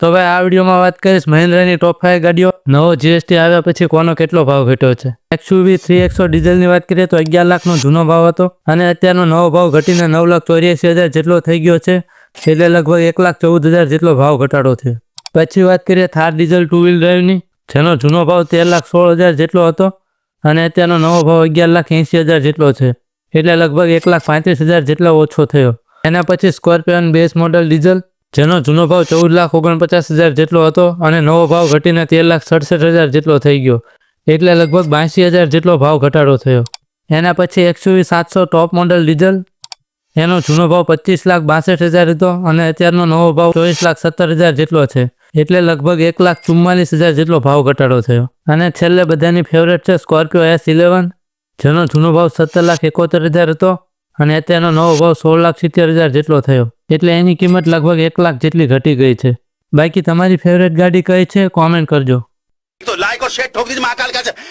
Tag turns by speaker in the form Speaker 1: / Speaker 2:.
Speaker 1: તો ભાઈ આ વિડીયોમાં વાત કરીશ મહિન્દ્રાની ટોપ ફાઈવ ગાડીઓ. નવો જીએસટી આવ્યા પછી કોનો કેટલો ભાવ ઘટ્યો છે? એક્સયુવી થ્રી એકસો ડીઝલની વાત કરીએ તો અગિયાર લાખનો જૂનો ભાવ હતો અને અત્યારનો નવો ભાવ ઘટીને નવ લાખ ચોર્યાસી હજાર જેટલો થઈ ગયો છે. એટલે લગભગ એક લાખ ચૌદ હજાર જેટલો ભાવ ઘટાડો થયો. પછી વાત કરીએ થાર ડીઝલ ટુ વ્હીલ ડ્રાઈવની જેનો જૂનો ભાવ તેર લાખ સોળ હજાર જેટલો હતો અને અત્યારનો નવો ભાવ અગિયાર લાખ એંસી હજાર જેટલો છે. એટલે લગભગ એક લાખ પાંત્રીસ હજાર જેટલો ઓછો થયો. એના પછી સ્કોર્પિયોન બેઝ મોડલ ડીઝલ જેનો જૂનો ભાવ ચૌદ લાખ ઓગણપચાસ હજાર જેટલો હતો અને નવો ભાવ ઘટીને તેર લાખ સડસઠ હજાર જેટલો થઈ ગયો, એટલે લગભગ બાંસી હજાર જેટલો ભાવ ઘટાડો થયો. એના પછી એક્સયુવી સાતસો ટોપ મોડલ ડીઝલ, એનો જૂનો ભાવ પચીસ લાખ બાસઠ હજાર હતો અને અત્યારનો નવો ભાવ ચોવીસ લાખ સત્તર હજાર જેટલો છે, એટલે લગભગ એક લાખ ચુમ્માલીસ હજાર જેટલો ભાવ ઘટાડો થયો. અને છેલ્લે બધાની ફેવરેટ છે સ્કોર્પિયો એસ ઇલેવન જેનો જૂનો ભાવ સત્તર લાખ એકોતેર હજાર હતો અને તેનો નવો ભાવ સોળ લાખ સિત્તેર હજાર જેટલો થયો. એટલે એની કિંમત લગભગ એક લાખ જેટલી ઘટી ગઈ છે. બાકી તમારી ફેવરેટ ગાડી કઈ છે કોમેન્ટ કરજો.
Speaker 2: તો લાઈક ઓર શેર મહાકાલ કા છે.